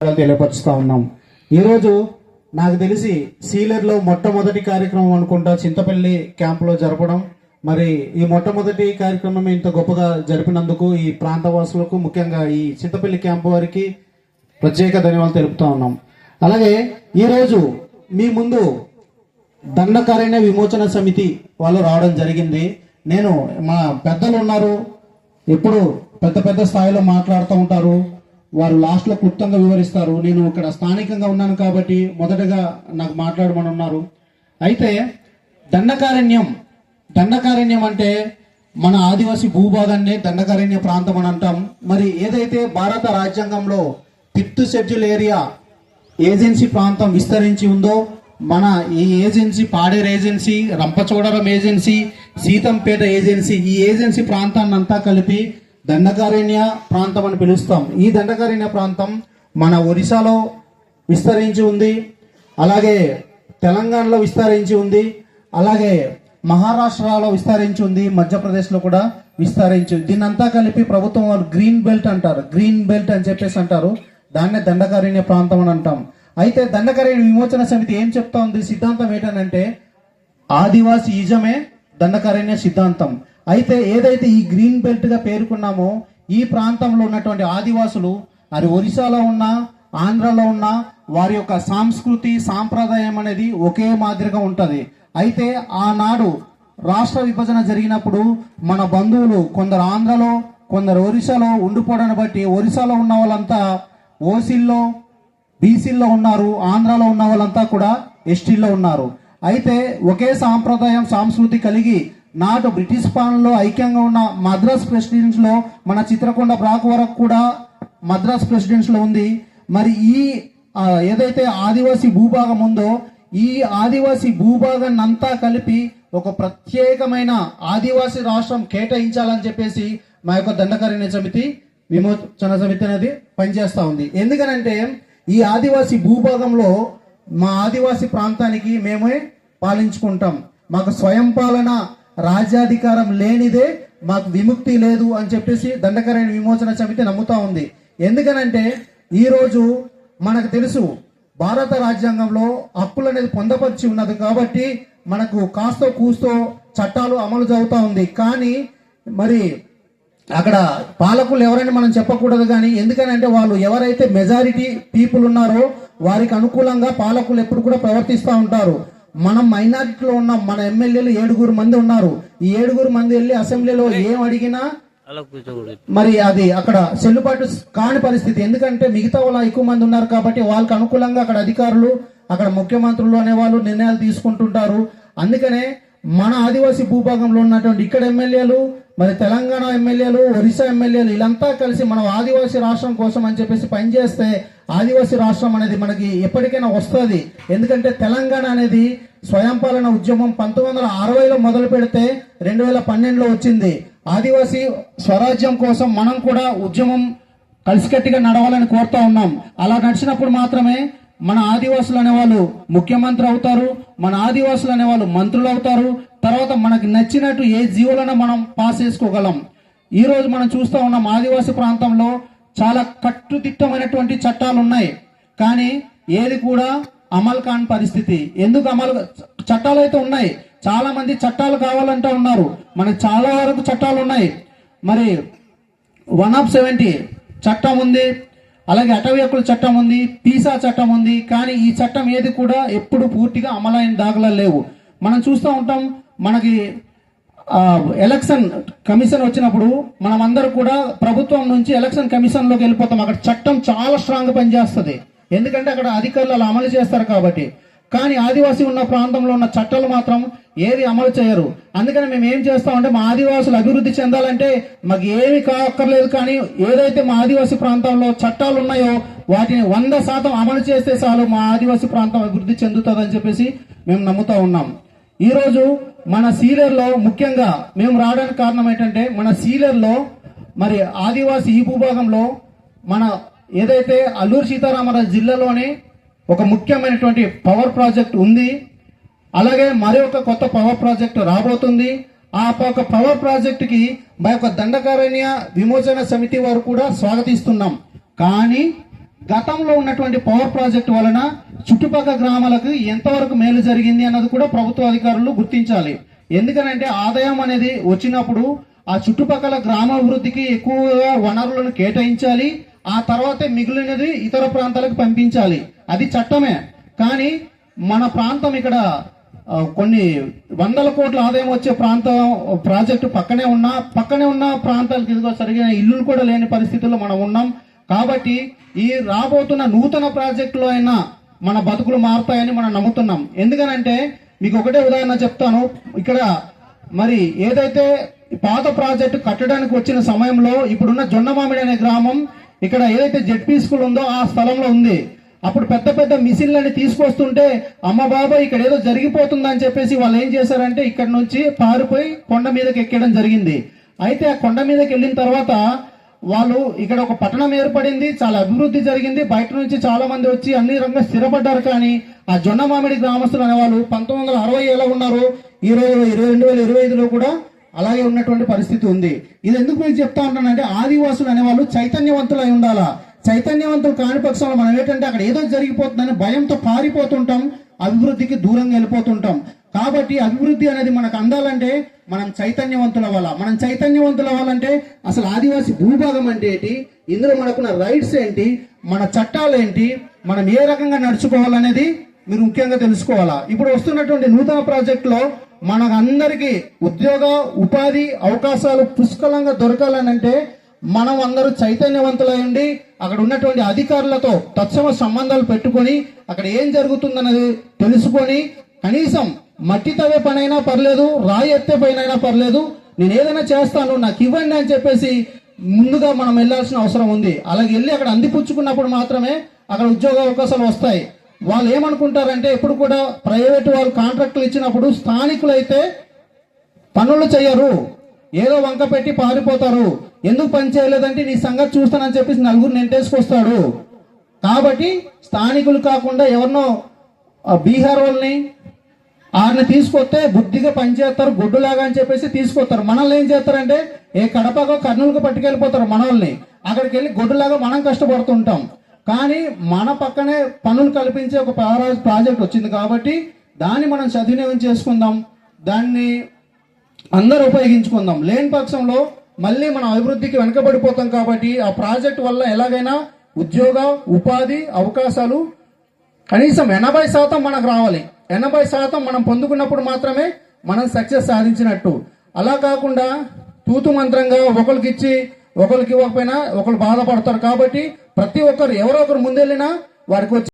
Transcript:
తెలియపరుస్తా ఉన్నాం. ఈరోజు నాకు తెలిసి సీలర్లో మొట్టమొదటి కార్యక్రమం అనుకుంటా చింతపల్లి క్యాంపులో జరపడం. మరి ఈ మొట్టమొదటి కార్యక్రమం ఇంత గొప్పగా జరిపినందుకు ఈ ప్రాంతవాసులకు ముఖ్యంగా ఈ చింతపల్లి క్యాంపు వారికి ప్రత్యేక ధన్యవాదాలు తెలుపుతా ఉన్నాం. అలాగే ఈరోజు మీ ముందు దండకారణ్య విమోచన సమితి వాళ్ళు రావడం జరిగింది. నేను మా పెద్దలు ఉన్నారు. ఎప్పుడు పెద్ద పెద్ద స్థాయిలో మాట్లాడుతూ ఉంటారు. వారు లాస్ట్లో క్లుప్తంగా వివరిస్తారు. నేను ఇక్కడ స్థానికంగా ఉన్నాను కాబట్టి మొదటగా నాకు మాట్లాడమని ఉన్నారు. అయితే దండకారణ్యం దండకారణ్యం అంటే మన ఆదివాసీ భూభాగాన్ని దండకారణ్య ప్రాంతం అని అంటాం. మరి ఏదైతే భారత రాజ్యాంగంలో ఫిఫ్త్ షెడ్యూల్ ఏరియా ఏజెన్సీ ప్రాంతం విస్తరించి ఉందో మన ఈ agency Paderu agency Rampachodavaram agency Seethampeta agency ఈ ఏజెన్సీ ప్రాంతాన్ని అంతా కలిపి దండకారణ్య ప్రాంతం అని పిలుస్తాం. ఈ దండకారణ్య ప్రాంతం మన ఒరిస్సాలో విస్తరించి ఉంది. అలాగే తెలంగాణలో విస్తరించి ఉంది. అలాగే మహారాష్ట్రలో విస్తరించి ఉంది. మధ్యప్రదేశ్లో కూడా విస్తరించి దీన్నంతా కలిపి ప్రభుత్వం వాళ్ళు గ్రీన్ బెల్ట్ అంటారు. గ్రీన్ బెల్ట్ అని చెప్పేసి అంటారు. దాన్నే దండకారణ్య ప్రాంతం అని అంటాం. అయితే దండకారణ్య విమోచన సమితి ఏం చెప్తా ఉంది? సిద్ధాంతం ఏంటంటే ఆదివాసి ఈజమే దండకారణ్య సిద్ధాంతం. అయితే ఏదైతే ఈ గ్రీన్ బెల్ట్గా పేర్కొన్నామో ఈ ప్రాంతంలో ఉన్నటువంటి ఆదివాసులు అది ఒరిస్సాలో ఉన్న ఆంధ్రలో ఉన్న వారి యొక్క సాంస్కృతి సాంప్రదాయం అనేది ఒకే మాదిరిగా ఉంటుంది. అయితే ఆనాడు రాష్ట్ర విభజన జరిగినప్పుడు మన బంధువులు కొందరు ఆంధ్రలో కొందరు ఒరిస్సాలో ఉండిపోవడాన్ని బట్టి ఒరిస్సాలో ఉన్న వాళ్ళంతా ఓసీల్లో బీసీల్లో ఉన్నారు ఆంధ్రాలో ఉన్న వాళ్ళంతా కూడా ఎస్టీల్లో ఉన్నారు. అయితే ఒకే సాంప్రదాయం సంస్కృతి కలిగి నాటు బ్రిటిష్ పాలనలో ఐక్యంగా ఉన్న మద్రాస్ ప్రెసిడెన్స్లో మన చిత్రకొండ బ్రాక్ వరకు కూడా మద్రాస్ ప్రెసిడెన్స్లో ఉంది. మరి ఈ ఏదైతే ఆదివాసీ భూభాగం ఉందో ఈ ఆదివాసీ భూభాగాన్ని అంతా కలిపి ఒక ప్రత్యేకమైన ఆదివాసీ రాష్ట్రం కేటాయించాలని చెప్పేసి మా యొక్క దండకారణ్య సమితి విమోచన సమితి అనేది పనిచేస్తూ ఉంది. ఎందుకనంటే ఈ ఆదివాసీ భూభాగంలో మా ఆదివాసీ ప్రాంతానికి మేమే పాలించుకుంటాం. మాకు స్వయం పాలన రాజ్యాధికారం లేనిదే మాకు విముక్తి లేదు అని చెప్పేసి దండకారణ్య విమోచన సమితి నమ్ముతా ఉంది. ఎందుకనంటే ఈరోజు మనకు తెలుసు భారత రాజ్యాంగంలో హక్కులు అనేది పొందపరిచి ఉన్నది కాబట్టి మనకు కాస్తో కూస్తో చట్టాలు అమలు జరుగుతూ ఉంది. కానీ మరి అక్కడ పాలకులు ఎవరైనా మనం చెప్పకూడదు కానీ ఎందుకనంటే వాళ్ళు ఎవరైతే మెజారిటీ పీపుల్ ఉన్నారో వారికి అనుకూలంగా పాలకులు ఎప్పుడు కూడా ప్రవర్తిస్తూ ఉంటారు. మనం మైనారిటీలో ఉన్నాం మన ఎమ్మెల్యేలు ఏడుగురు మంది ఉన్నారు. ఈ ఏడుగురు మంది వెళ్ళి అసెంబ్లీలో ఏం అడిగినా మరి అది అక్కడ చెల్లుబాటు కాని పరిస్థితి. ఎందుకంటే మిగతా వాళ్ళ ఎక్కువ మంది ఉన్నారు కాబట్టి వాళ్ళకి అనుకూలంగా అక్కడ అధికారులు అక్కడ ముఖ్యమంత్రులు అనేవాళ్ళు నిర్ణయాలు తీసుకుంటుంటారు. అందుకనే మన ఆదివాసీ భూభాగంలో ఉన్నటువంటి ఇక్కడ ఎమ్మెల్యేలు మరి తెలంగాణ ఎమ్మెల్యేలు ఒరిస్సా ఎమ్మెల్యేలు వీళ్ళంతా కలిసి మనం ఆదివాసీ రాష్ట్రం కోసం అని చెప్పేసి పనిచేస్తే ఆదివాసీ రాష్ట్రం అనేది మనకి ఎప్పటికైనా వస్తుంది. ఎందుకంటే తెలంగాణ అనేది స్వయం పాలన ఉద్యమం పంతొమ్మిది వందల అరవైలో మొదలు పెడితే రెండు వేల పన్నెండులో వచ్చింది. ఆదివాసీ స్వరాజ్యం కోసం మనం కూడా ఉద్యమం కలిసికట్టుగా నడవాలని కోరుతా ఉన్నాం. అలా నడిచినప్పుడు మాత్రమే మన ఆదివాసులు అనేవాళ్ళు ముఖ్యమంత్రి అవుతారు మన ఆదివాసులు అనేవాళ్ళు మంత్రులు అవుతారు తర్వాత మనకు నచ్చినట్టు ఏ జీవులను మనం పాస్ చేసుకోగలం. ఈరోజు మనం చూస్తూ ఉన్నాం ఆదివాసీ ప్రాంతంలో చాలా కట్టుదిట్టమైనటువంటి చట్టాలు ఉన్నాయి కానీ ఏది కూడా అమలు కాని పరిస్థితి. ఎందుకు అమలు చట్టాలు అయితే ఉన్నాయి. చాలా మంది చట్టాలు కావాలంటూ ఉన్నారు. మనకు చాలా వరకు చట్టాలు ఉన్నాయి మరి వన్ ఆఫ్ సెవెంటీ చట్టం ఉంది. అలాగే అటవీ హక్కుల చట్టం ఉంది పీసా చట్టం ఉంది. కానీ ఈ చట్టం ఏది కూడా ఎప్పుడు పూర్తిగా అమలైన దాఖలా లేవు. మనం చూస్తూ ఉంటాం మనకి ఎలక్షన్ కమిషన్ వచ్చినప్పుడు మనం అందరూ కూడా ప్రభుత్వం నుంచి ఎలక్షన్ కమిషన్లోకి వెళ్ళిపోతాం. అక్కడ చట్టం చాలా స్ట్రాంగ్ పనిచేస్తుంది. ఎందుకంటే అక్కడ అధికారులు అలా అమలు చేస్తారు కాబట్టి. కానీ ఆదివాసీ ఉన్న ప్రాంతంలో ఉన్న చట్టాలు మాత్రం ఏది అమలు చేయరు. అందుకని మేము ఏం చేస్తామంటే మా ఆదివాసులు అభివృద్ధి చెందాలంటే మాకు ఏమి కాక్కర్లేదు కానీ ఏదైతే మా ఆదివాసీ ప్రాంతంలో చట్టాలు ఉన్నాయో వాటిని వంద శాతం అమలు చేస్తే చాలు మా ఆదివాసీ ప్రాంతం అభివృద్ధి చెందుతుందని చెప్పేసి మేము నమ్ముతా ఉన్నాం. ఈరోజు మన సీలర్లో ముఖ్యంగా మేము రావడానికి కారణం ఏంటంటే మన సీలర్లో మరి ఆదివాసీ ఈ భూభాగంలో మన ఏదైతే అల్లూరు సీతారామరాజు జిల్లాలోనే ఒక ముఖ్యమైనటువంటి పవర్ ప్రాజెక్ట్ ఉంది అలాగే మరి ఒక కొత్త పవర్ ప్రాజెక్ట్ రాబోతుంది. ఆ ఒక పవర్ ప్రాజెక్టుకి మా యొక్క దండకారణ్య విమోచన సమితి వారు కూడా స్వాగతిస్తున్నాం. కానీ గతంలో ఉన్నటువంటి పవర్ ప్రాజెక్టు వలన చుట్టుపక్కల గ్రామాలకు ఎంతవరకు మేలు జరిగింది అన్నది కూడా ప్రభుత్వ అధికారులు గుర్తించాలి. ఎందుకనంటే ఆదాయం అనేది వచ్చినప్పుడు ఆ చుట్టుపక్కల గ్రామాభివృద్ధికి ఎక్కువగా వనరులను కేటాయించాలి ఆ తర్వాతే మిగిలినది ఇతర ప్రాంతాలకు పంపించాలి. అది చట్టమే. కానీ మన ప్రాంతం ఇక్కడ కొన్ని వందల కోట్ల ఆదాయం వచ్చే ప్రాంతం ప్రాజెక్టు పక్కనే ఉన్న పక్కనే ఉన్న ప్రాంతాలకు ఇదిగో సరిగిన ఇల్లులు కూడా లేని పరిస్థితుల్లో మనం ఉన్నాం. కాబట్టి ఈ రాబోతున్న నూతన ప్రాజెక్టులో అయినా మన బతుకులు మారుతాయని మనం నమ్ముతున్నాం. ఎందుకనంటే మీకు ఒకటే ఉదాహరణ చెప్తాను. ఇక్కడ మరి ఏదైతే పాత ప్రాజెక్టు కట్టడానికి వచ్చిన సమయంలో ఇప్పుడున్న జొన్నమామిడి అనే గ్రామం ఇక్కడ ఏదైతే జెడ్పీ స్కూల్ ఉందో ఆ స్థలంలో ఉంది. అప్పుడు పెద్ద పెద్ద మిషన్లని తీసుకొస్తుంటే అమ్మ బాబా ఇక్కడ ఏదో జరిగిపోతుందని చెప్పేసి వాళ్ళు ఏం చేశారంటే ఇక్కడ నుంచి పారిపోయి కొండ మీదకి ఎక్కడం జరిగింది. అయితే ఆ కొండ మీదకి వెళ్ళిన తర్వాత వాళ్ళు ఇక్కడ ఒక పట్టణం ఏర్పడింది చాలా అభివృద్ధి జరిగింది. బయట నుంచి చాలా మంది వచ్చి అన్ని రంగా స్థిరపడ్డారు. కానీ ఆ జొన్న మామిడి గ్రామస్తులు అనేవాళ్ళు పంతొమ్మిది వందల అరవై ఎలా ఉన్నారు ఈ రోజు ఇరవై రెండు వేల ఇరవై ఐదులో కూడా అలాగే ఉన్నటువంటి పరిస్థితి ఉంది. ఇది ఎందుకు మీకు చెప్తా ఉంటానంటే ఆదివాసులు అనేవాళ్ళు చైతన్యవంతులు అయి ఉండాలా? చైతన్యవంతులు కాని పక్షంలో మనం ఏంటంటే అక్కడ ఏదో జరిగిపోతుందని భయంతో పారిపోతుంటాం. అభివృద్ధికి దూరంగా వెళ్ళిపోతుంటాం. కాబట్టి అభివృద్ధి అనేది మనకు అందాలంటే మనం చైతన్యవంతుల వల్ల మనం చైతన్యవంతుల అవ్వాలంటే అసలు ఆదివాసీ భూభాగం అంటే ఏంటి? ఇందులో మనకున్న రైట్స్ ఏంటి? మన చట్టాలు ఏంటి? మనం ఏ రకంగా నడుచుకోవాలనేది మీరు ముఖ్యంగా తెలుసుకోవాలా? ఇప్పుడు వస్తున్నటువంటి నూతన ప్రాజెక్టులో మనకు అందరికీ ఉద్యోగ ఉపాధి అవకాశాలు పుష్కలంగా దొరకాలనంటే మనం అందరూ చైతన్యవంతులై ఉండి అక్కడ ఉన్నటువంటి అధికారులతో తత్సమ సంబంధాలు పెట్టుకొని అక్కడ ఏం జరుగుతుందన్నది తెలుసుకొని కనీసం మట్టి తవ్వే పనైనా పర్లేదు రాయి ఎత్తే పైన పర్లేదు నేను ఏదైనా చేస్తాను నాకు ఇవ్వండి అని చెప్పేసి ముందుగా మనం వెళ్ళాల్సిన అవసరం ఉంది. అలాగే వెళ్ళి అక్కడ అందిపుచ్చుకున్నప్పుడు మాత్రమే అక్కడ ఉద్యోగ అవకాశాలు వస్తాయి. వాళ్ళు ఏమనుకుంటారంటే ఎప్పుడు కూడా ప్రైవేట్ వాళ్ళు కాంట్రాక్టులు ఇచ్చినప్పుడు స్థానికులైతే పనులు చేయరు ఏదో వంక పెట్టి పారిపోతారు. ఎందుకు పని చేయలేదంటే నీ సంగతి చూస్తానని చెప్పేసి నలుగురు నెంటేసుకొస్తాడు కాబట్టి స్థానికులు కాకుండా ఎవరినో బీహార్ వాళ్ళని ఆయన తీసుకొస్తే బుద్ధిగా పనిచేస్తారు గుడ్డులాగా అని చెప్పేసి తీసుకొస్తారు. మనల్ని ఏం చేస్తారంటే ఏ కడపకో కర్నూలుకు పట్టుకెళ్ళిపోతారు మనల్ని అక్కడికి వెళ్ళి గొడ్డులాగా మనం కష్టపడుతుంటాం. కానీ మన పక్కనే పనులు కల్పించే ఒక ప్రాజెక్ట్ వచ్చింది కాబట్టి దాన్ని మనం సద్వినియోగం చేసుకుందాం. దాన్ని అందరూ ఉపయోగించుకుందాం. లేని పక్షంలో మళ్ళీ మనం అభివృద్ధికి వెనకబడిపోతాం కాబట్టి ఆ ప్రాజెక్ట్ వల్ల ఎలాగైనా ఉద్యోగ ఉపాధి అవకాశాలు కనీసం ఎనభై శాతం మనకు రావాలి. ఎనభై శాతం మనం పొందుకున్నప్పుడు మాత్రమే మనం సక్సెస్ సాధించినట్టు. అలా కాకుండా తూతు మంత్రంగా ఒకరికి ఇచ్చి ఒకరికి ఇవ్వకపోయినా ఒకరు బాధపడతారు కాబట్టి ప్రతి ఒక్కరు ఎవరో ఒకరు ముందెళ్ళినా వారికి వచ్చి